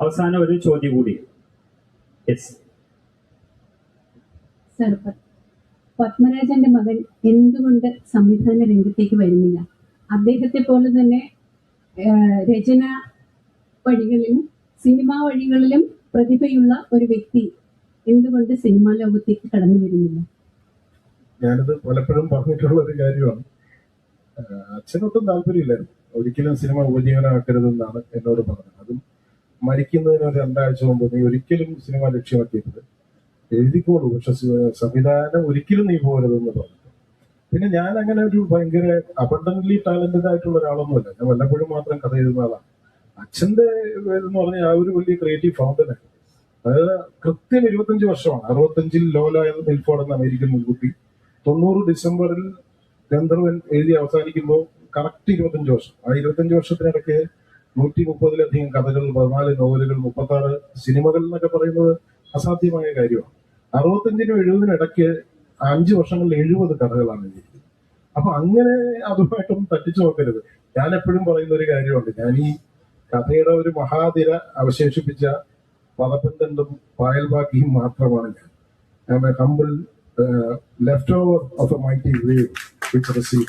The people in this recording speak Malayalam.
അവസാനം ഒരു ചോദ്യം കൂടി. യെസ് സർ പത്മരാജന്റെ മകൻ എന്തുകൊണ്ട് സംവിധാന രംഗത്തേക്ക് വരുന്നില്ല? അദ്ദേഹത്തെ പോലെ തന്നെ രചന വഴികളിലും സിനിമാ വഴികളിലും പ്രതിഭയുള്ള ഒരു വ്യക്തി എന്തുകൊണ്ട് സിനിമാ ലോകത്തേക്ക് കടന്നു വരുന്നില്ല? ഞാനത് പലപ്പോഴും പറഞ്ഞിട്ടുള്ള ഒരു കാര്യമാണ് അച്ഛനൊട്ടും താല്പര്യമില്ലായിരുന്നു. ഒരിക്കലും സിനിമ ഉപജീവനമാക്കരുതെന്നാണ് എന്നോട് പറഞ്ഞത്. അതും മരിക്കുന്നതിന് രണ്ടാഴ്ച മുമ്പ് നീ ഒരിക്കലും സിനിമ ലക്ഷ്യമാക്കിയത് എഴുതിക്കോളൂ. പക്ഷെ സംവിധാനം ഒരിക്കലും നീ പോകരുതെന്ന് പറഞ്ഞു പിന്നെ ഞാൻ അങ്ങനെ ഒരു ഭയങ്കര അബണ്ടന്റ്ലി ടാലന്റഡ് ആയിട്ടുള്ള ഒരാളൊന്നുമല്ല. ഞാൻ വല്ലപ്പോഴും മാത്രം കഥ എഴുതുന്ന ആളാണ് അച്ഛന്റെ എന്ന് പറഞ്ഞാൽ ആ ഒരു വലിയ ക്രിയേറ്റീവ് ഫൗണ്ടനാണ് അതായത് കൃത്യം ഇരുപത്തഞ്ച് വർഷമാണ്. അറുപത്തഞ്ചിൽ ലോല എന്ന മിൽഫോർഡ് എന്ന അമേരിക്കൻ മുൻകൂട്ടി. തൊണ്ണൂറ് ഡിസംബറിൽ ഗന്ധർവൻ എഴുതി അവസാനിക്കുമ്പോൾ കറക്റ്റ് ഇരുപത്തഞ്ച് വർഷം. ആ ഇരുപത്തഞ്ച് വർഷത്തിനിടയ്ക്ക് നൂറ്റി മുപ്പതിലധികം കഥകൾ പതിനാല് നോവലുകൾ മുപ്പത്തി ആറ് സിനിമകൾ എന്നൊക്കെ പറയുന്നത് അസാധ്യമായ കാര്യമാണ്. അറുപത്തഞ്ചിനും എഴുപതിനും ഇടയ്ക്ക് അഞ്ച് വർഷങ്ങളിൽ എഴുപത് കഥകളാണ് എഴുതിയിരിക്കുന്നത്. അപ്പൊ അങ്ങനെ അതുമായിട്ടൊന്നും തട്ടിച്ചു നോക്കരുത്. ഞാൻ എപ്പോഴും പറയുന്ന ഒരു കാര്യമുണ്ട്. ഞാൻ ഈ കഥയുടെ ഒരു മഹാതിര അവശേഷിപ്പിച്ച പദപ്പന്തണ്ടും പായൽബാക്കിയും മാത്രമാണ് ഞാൻ. I humble left over of a mighty wave which receive